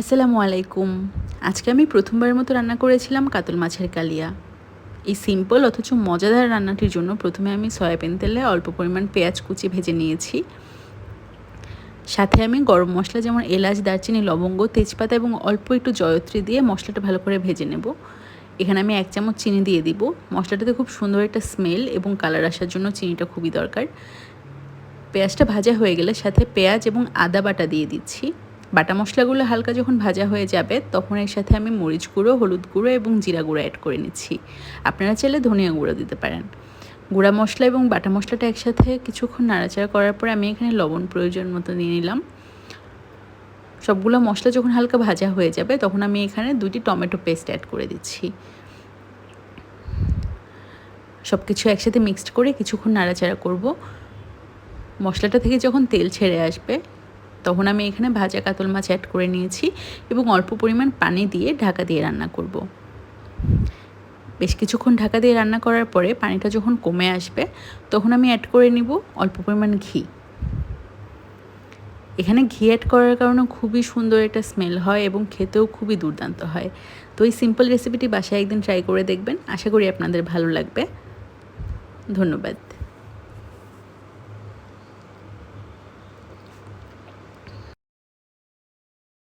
আসসালামু আলাইকুম। আজকে আমি প্রথমবারের মতো রান্না করেছিলাম কাতল মাছের কালিয়া। এই সিম্পল অথচ মজাদার রান্নাটির জন্য প্রথমে আমি সয়াবিন তেলে অল্প পরিমাণ পেঁয়াজ কুচি ভেজে নিয়েছি। সাথে আমি গরম মশলা যেমন এলাচ, দারচিনি, লবঙ্গ, তেজপাতা এবং অল্প একটু জয়ত্রী দিয়ে মশলাটা ভালো করে ভেজে নেব। এখানে আমি এক চামচ চিনি দিয়ে দিব। মশলাটাতে খুব সুন্দর একটা স্মেল এবং কালার আসার জন্য চিনিটা খুবই দরকার। পেঁয়াজটা ভাজা হয়ে গেলে সাথে পেঁয়াজ এবং আদা বাটা দিয়ে দিচ্ছি। বাটা মশলাগুলো হালকা যখন ভাজা হয়ে যাবে, তখন এর সাথে আমি মরিচ গুঁড়ো, হলুদ গুঁড়ো এবং জিরা গুঁড়ো অ্যাড করে নিচ্ছি। আপনারা চাইলে ধনিয়া গুঁড়ো দিতে পারেন। গুঁড়া মশলা এবং বাটা মশলাটা একসাথে কিছুক্ষণ নাড়াচাড়া করার পরে আমি এখানে লবণ প্রয়োজন মতো নিয়ে নিলাম। সবগুলো মশলা যখন হালকা ভাজা হয়ে যাবে, তখন আমি এখানে দুটি টমেটো পেস্ট অ্যাড করে দিচ্ছি। সব কিছু একসাথে মিক্সড করে কিছুক্ষণ নাড়াচাড়া করব। মশলাটা থেকে যখন তেল ছেড়ে আসবে তখন আমি এখানে ভাজা কাতল মাছ অ্যাড করে নিয়েছি এবং অল্প পরিমাণ পানি দিয়ে ঢাকা দিয়ে রান্না করব। বেশ কিছুক্ষণ ঢাকা দিয়ে রান্না করার পরে পানিটা যখন কমে আসবে, তখন আমি অ্যাড করে নিব অল্প পরিমাণ ঘি। এখানে ঘি অ্যাড করার কারণে খুবই সুন্দর একটা স্মেল হয় এবং খেতেও খুবই দুর্দান্ত হয়। তো এই সিম্পল রেসিপিটি বাসায় একদিন ট্রাই করে দেখবেন। আশা করি আপনাদের ভালো লাগবে। ধন্যবাদ।